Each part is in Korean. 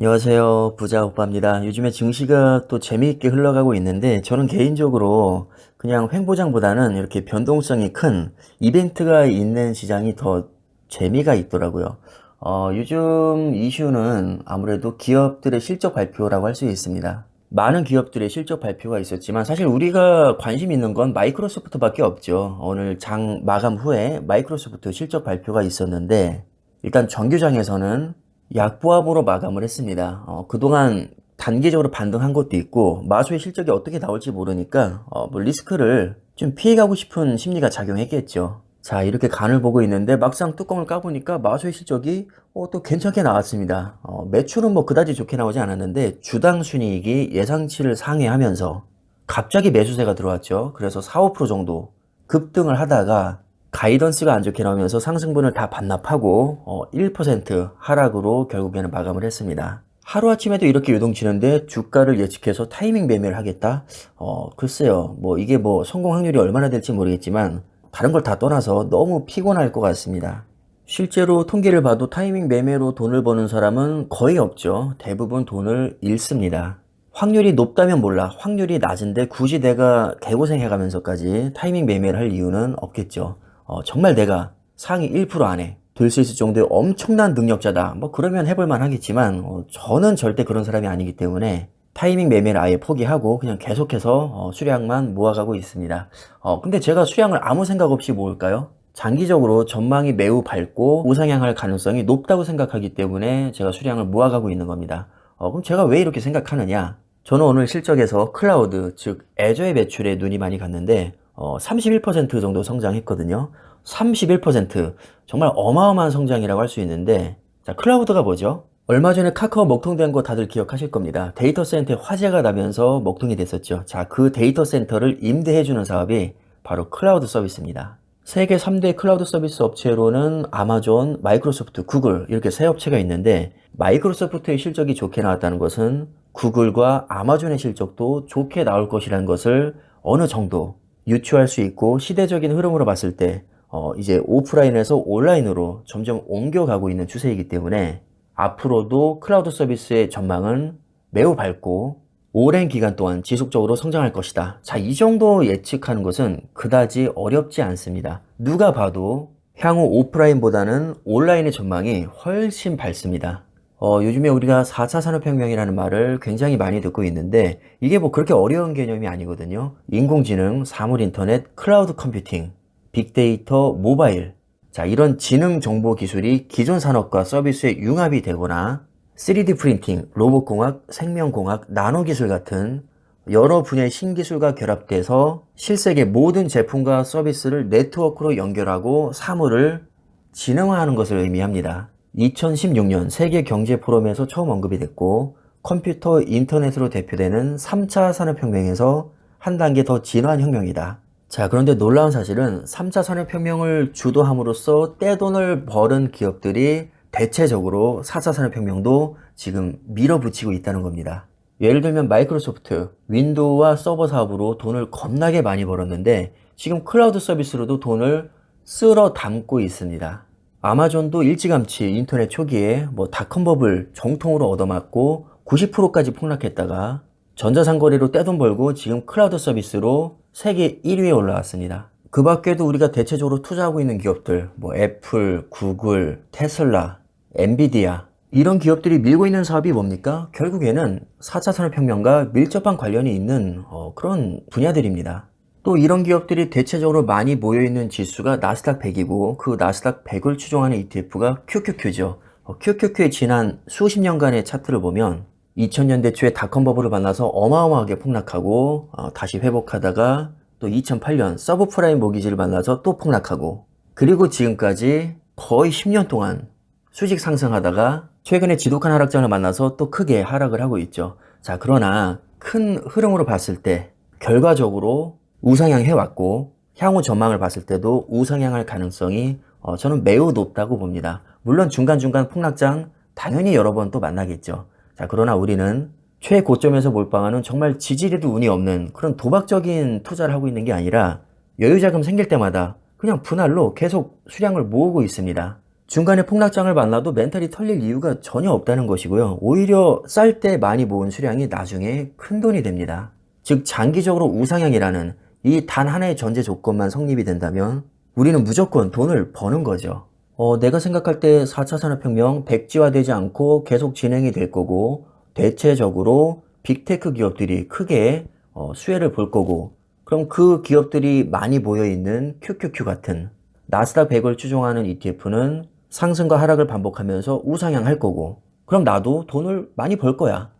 안녕하세요. 부자 오빠입니다. 요즘에 증시가 또 재미있게 흘러가고 있는데 저는 개인적으로 그냥 횡보장보다는 이렇게 변동성이 큰 이벤트가 있는 시장이 더 재미가 있더라고요. 어, 요즘 이슈는 아무래도 기업들의 실적 발표라고 할 수 있습니다. 많은 기업들의 실적 발표가 있었지만 사실 우리가 관심 있는 건 마이크로소프트밖에 없죠. 오늘 장 마감 후에 마이크로소프트 실적 발표가 있었는데 일단 정규장에서는 약보합으로 마감을 했습니다. 어, 그동안 단기적으로 반등한 것도 있고 마소의 실적이 어떻게 나올지 모르니까 어, 뭐 리스크를 좀 피해가고 싶은 심리가 작용했겠죠. 자 이렇게 간을 보고 있는데 막상 뚜껑을 까보니까 마소의 실적이 어, 또 괜찮게 나왔습니다. 어, 매출은 뭐 그다지 좋게 나오지 않았는데 주당 순이익이 예상치를 상회하면서 갑자기 매수세가 들어왔죠. 그래서 4, 5% 정도 급등을 하다가 가이던스가 안 좋게 나오면서 상승분을 다 반납하고 어, 1% 하락으로 결국에는 마감을 했습니다. 하루아침에도 이렇게 요동치는데 주가를 예측해서 타이밍 매매를 하겠다? 어, 글쎄요. 뭐 이게 뭐 성공 확률이 얼마나 될지 모르겠지만 다른 걸 다 떠나서 너무 피곤할 것 같습니다. 실제로 통계를 봐도 타이밍 매매로 돈을 버는 사람은 거의 없죠. 대부분 돈을 잃습니다. 확률이 높다면 몰라. 확률이 낮은데 굳이 내가 개고생해가면서까지 타이밍 매매를 할 이유는 없겠죠. 어, 정말 내가 상위 1% 안에 들 수 있을 정도의 엄청난 능력자다. 뭐 그러면 해볼만 하겠지만 어, 저는 절대 그런 사람이 아니기 때문에 타이밍 매매를 아예 포기하고 그냥 계속해서 어, 수량만 모아가고 있습니다. 어, 근데 제가 수량을 아무 생각 없이 모을까요? 장기적으로 전망이 매우 밝고 우상향할 가능성이 높다고 생각하기 때문에 제가 수량을 모아가고 있는 겁니다. 어, 그럼 제가 왜 이렇게 생각하느냐? 저는 오늘 실적에서 클라우드, 즉 애저의 매출에 눈이 많이 갔는데 어, 31% 정도 성장했거든요. 31% 정말 어마어마한 성장이라고 할 수 있는데 자 클라우드가 뭐죠? 얼마 전에 카카오 먹통된 거 다들 기억하실 겁니다. 데이터 센터에 화재가 나면서 먹통이 됐었죠. 자, 그 데이터 센터를 임대해주는 사업이 바로 클라우드 서비스입니다. 세계 3대 클라우드 서비스 업체로는 아마존, 마이크로소프트, 구글 이렇게 세 업체가 있는데 마이크로소프트의 실적이 좋게 나왔다는 것은 구글과 아마존의 실적도 좋게 나올 것이라는 것을 어느 정도 유추할 수 있고 시대적인 흐름으로 봤을 때 어, 이제 오프라인에서 온라인으로 점점 옮겨가고 있는 추세이기 때문에 앞으로도 클라우드 서비스의 전망은 매우 밝고 오랜 기간 동안 지속적으로 성장할 것이다. 자, 이 정도 예측하는 것은 그다지 어렵지 않습니다. 누가 봐도 향후 오프라인보다는 온라인의 전망이 훨씬 밝습니다. 어, 요즘에 우리가 4차 산업혁명이라는 말을 굉장히 많이 듣고 있는데 이게 뭐 그렇게 어려운 개념이 아니거든요. 인공지능, 사물인터넷, 클라우드 컴퓨팅, 빅데이터, 모바일. 자, 이런 지능 정보 기술이 기존 산업과 서비스에 융합이 되거나 3D 프린팅, 로봇공학, 생명공학, 나노기술 같은 여러 분야의 신기술과 결합돼서 실세계 모든 제품과 서비스를 네트워크로 연결하고 사물을 진흥화하는 것을 의미합니다. 2016년 세계 경제 포럼에서 처음 언급이 됐고 컴퓨터 인터넷으로 대표되는 3차 산업혁명에서 한 단계 더 진화한 혁명이다. 자, 그런데 놀라운 사실은 3차 산업혁명을 주도함으로써 떼돈을 벌은 기업들이 대체적으로 4차 산업혁명도 지금 밀어붙이고 있다는 겁니다. 예를 들면 마이크로소프트, 윈도우와 서버 사업으로 돈을 겁나게 많이 벌었는데 지금 클라우드 서비스로도 돈을 쓸어 담고 있습니다. 아마존도 일찌감치 인터넷 초기에 뭐 닷컴 버블 정통으로 얻어맞고 90%까지 폭락했다가 전자상거래로 떼돈 벌고 지금 클라우드 서비스로 세계 1위에 올라왔습니다. 그 밖에도 우리가 대체적으로 투자하고 있는 기업들, 뭐 애플, 구글, 테슬라, 엔비디아 이런 기업들이 밀고 있는 사업이 뭡니까? 결국에는 4차 산업혁명과 밀접한 관련이 있는 어, 그런 분야들입니다. 또 이런 기업들이 대체적으로 많이 모여있는 지수가 나스닥 100이고 그 나스닥 100을 추종하는 ETF가 QQQ죠. 어, QQQ의 지난 수십 년간의 차트를 보면 2000년대 초에 닷컴 버블을 만나서 어마어마하게 폭락하고 어, 다시 회복하다가 또 2008년 서브프라임 모기지를 만나서 또 폭락하고 그리고 지금까지 거의 10년 동안 수직 상승하다가 최근에 지독한 하락장을 만나서 또 크게 하락을 하고 있죠. 자, 그러나 큰 흐름으로 봤을 때 결과적으로 우상향 해왔고 향후 전망을 봤을 때도 우상향할 가능성이 어, 저는 매우 높다고 봅니다. 물론 중간중간 폭락장 당연히 여러 번 또 만나겠죠. 자, 그러나 우리는 최고점에서 몰빵하는 정말 지지리도 운이 없는 그런 도박적인 투자를 하고 있는 게 아니라 여유자금 생길 때마다 그냥 분할로 계속 수량을 모으고 있습니다. 중간에 폭락장을 만나도 멘탈이 털릴 이유가 전혀 없다는 것이고요. 오히려 쌀 때 많이 모은 수량이 나중에 큰 돈이 됩니다. 즉 장기적으로 우상향이라는 이 단 하나의 전제 조건만 성립이 된다면 우리는 무조건 돈을 버는 거죠. 어, 내가 생각할 때 4차 산업혁명 백지화되지 않고 계속 진행이 될 거고 대체적으로 빅테크 기업들이 크게 어, 수혜를 볼 거고 그럼 그 기업들이 많이 모여 있는 QQQ 같은 나스닥 100을 추종하는 ETF는 상승과 하락을 반복하면서 우상향할 거고 그럼 나도 돈을 많이 벌 거야.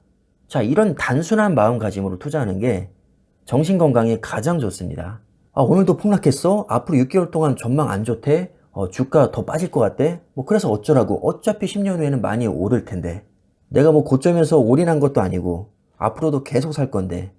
자, 이런 단순한 마음가짐으로 투자하는 게 정신 건강에 가장 좋습니다. 아, 오늘도 폭락했어? 앞으로 6개월 동안 전망 안 좋대? 어, 주가 더 빠질 것 같대? 뭐 그래서 어쩌라고? 어차피 10년 후에는 많이 오를 텐데. 내가 뭐 고점에서 올인한 것도 아니고 앞으로도 계속 살 건데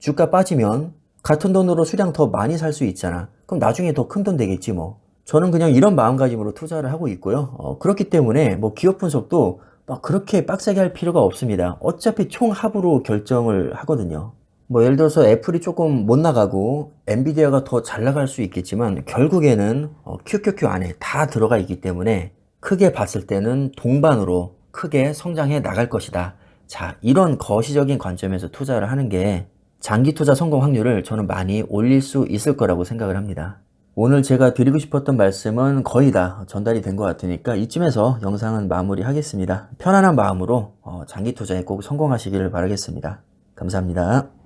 주가 빠지면 같은 돈으로 수량 더 많이 살 수 있잖아. 그럼 나중에 더 큰 돈 되겠지 뭐. 저는 그냥 이런 마음가짐으로 투자를 하고 있고요. 어, 그렇기 때문에 뭐 기업 분석도 막 그렇게 빡세게 할 필요가 없습니다. 어차피 총합으로 결정을 하거든요. 뭐 예를 들어서 애플이 조금 못 나가고 엔비디아가 더 잘 나갈 수 있겠지만 결국에는 어, QQQ 안에 다 들어가 있기 때문에 크게 봤을 때는 동반으로 크게 성장해 나갈 것이다. 자, 이런 거시적인 관점에서 투자를 하는 게 장기 투자 성공 확률을 저는 많이 올릴 수 있을 거라고 생각을 합니다. 오늘 제가 드리고 싶었던 말씀은 거의 다 전달이 된 것 같으니까 이쯤에서 영상은 마무리 하겠습니다. 편안한 마음으로 어, 장기 투자에 꼭 성공하시기를 바라겠습니다. 감사합니다.